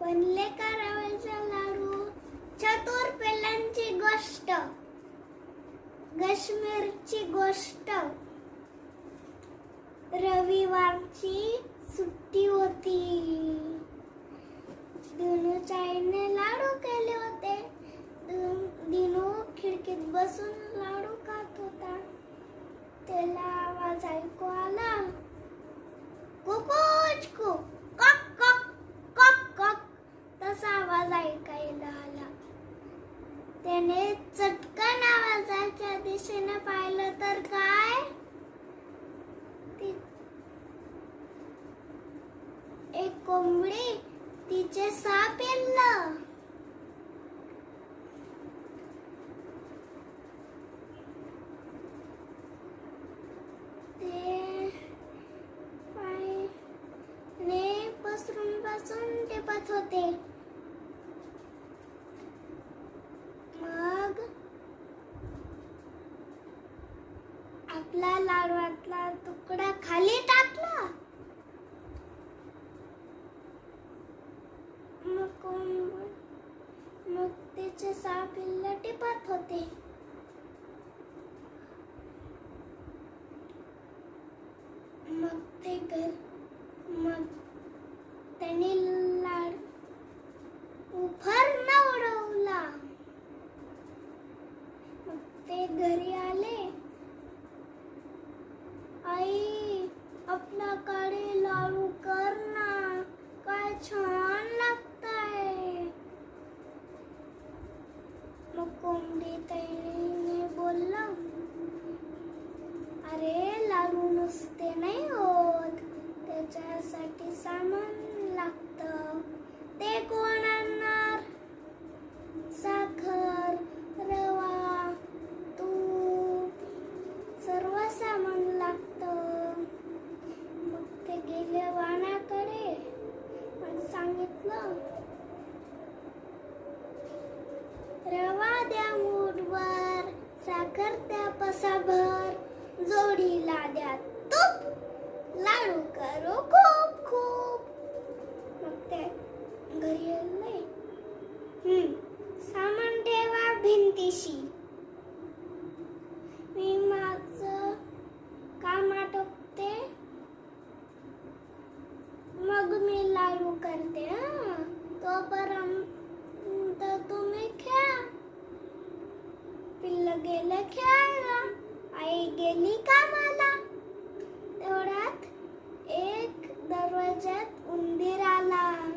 बनले का लाडू चतुर पिल्लांची गोष्ट काश्मीरची गोष्ट रविवारची सुट्टी होती. दिनूच्या आईने लाडू केले होते. दिनू खिडकीत बसून लाडू खात होता. त्याला आवाज ऐकू आला. कुकुच कु कक कक कक कक तसा आवाज ऐकायला आला. त्याने चटकन आवाजाच्या दिशेने पाहिलं तर काय? एक कोंबडी तिचे साप येल्लं. ते पायाने पसरून पसरून टिपत होते. मग आपला लाडवातला तुकडा खाली टाकला साप इल्ल टिपत होते। मग ते घर मग त्याने लाड उडवला मग ते घरी आले आई आपल्याकडे लाडू कर ना काय छान कोंबडी बोलला अरे लाडू नुसते नाही होत त्याच्यासाठी सामान लागतं. ते कोण जोडीला द्या तूप. लाडू करू खूप खूप. मग ते घरी आले हम्म सामान ठेवा भिंतीशी. मी माझं काम आटोपते. मग मी लाडू करते हा. तोपर्यंत तुम्ही खेळा. पिल्ल गेलं खेळायला. आई गेली कामाला. तेवढ्यात एक दरवाज्यात उंदीर आला.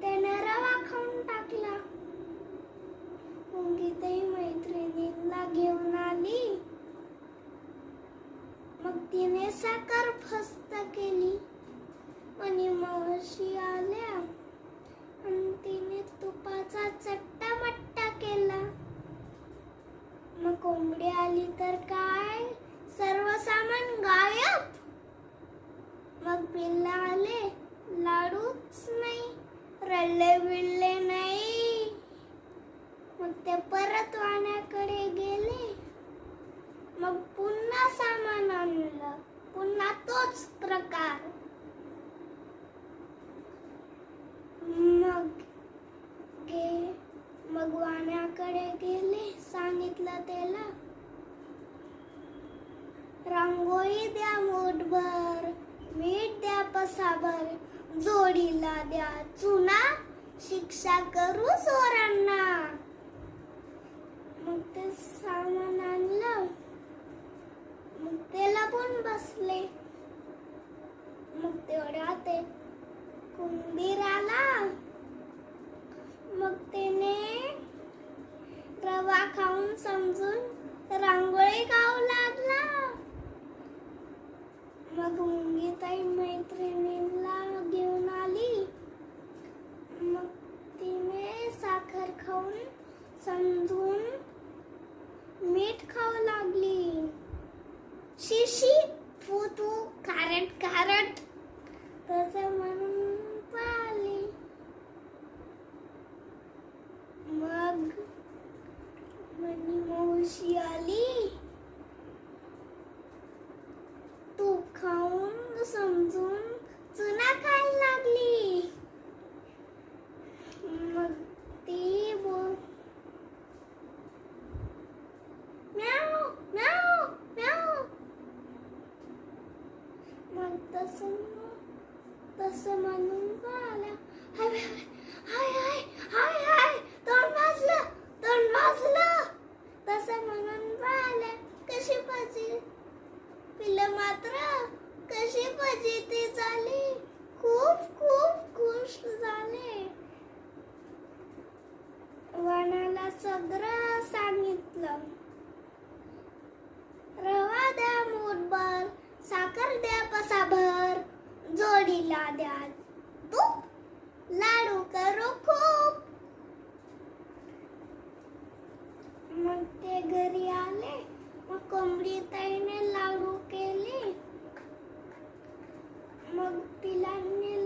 त्याने रवा खाऊन टाकला. मुंगीतही मैत्रिणींना घेऊन आली. मग तिने साखर फस्त केली. आणि मावशी आल्या. आणि तिने तुपाचा चट्टा मट्टा केला. मग कोंबड्या नाही तर काय? सर्व सामान गायब. मग पिल्ला आले लाडूच नाही रडले बिल्ले नाही. मग ते परत वाण्याकडे गेले. मग पुन्हा सामान आणलं पुन्हा तोच प्रकार. मग गे मग वाण्याकडे गेले सांगितलं त्याला. रांगोळी द्या मोठभर मीठ द्या पसाभर जोडीला द्या चुना शिक्षा करू चोरांना मग ते सामान आणलं मग ते लपून बसले. मग तेवढ्या ते कुंभीर आला. मग त्याने रवा खाऊन समजून रांगोळी गाऊ लागला. मग मुंगी ताई मैत्रिणीला घेऊन आली मग तिने साखर खाऊन समजून मीठ खाऊ लागली. तसं म्हणून आला हाय हाय हाय हाय हाय तोंड भाजलं तोंड भाजलं तसं म्हणून तो आला कशी पाहिजे पिलं मात्र कशी पाहिजे ती झाली खूप खूप खुश झाले वनाला सगळं सांगितलं रवा द्या मूठभर साखर द्या पसाभर जोडीला द्या तूप लाडू करू खूप. मग ते घरी आले मग कोंबडी ताईने लाडू केले. मग पिलांनी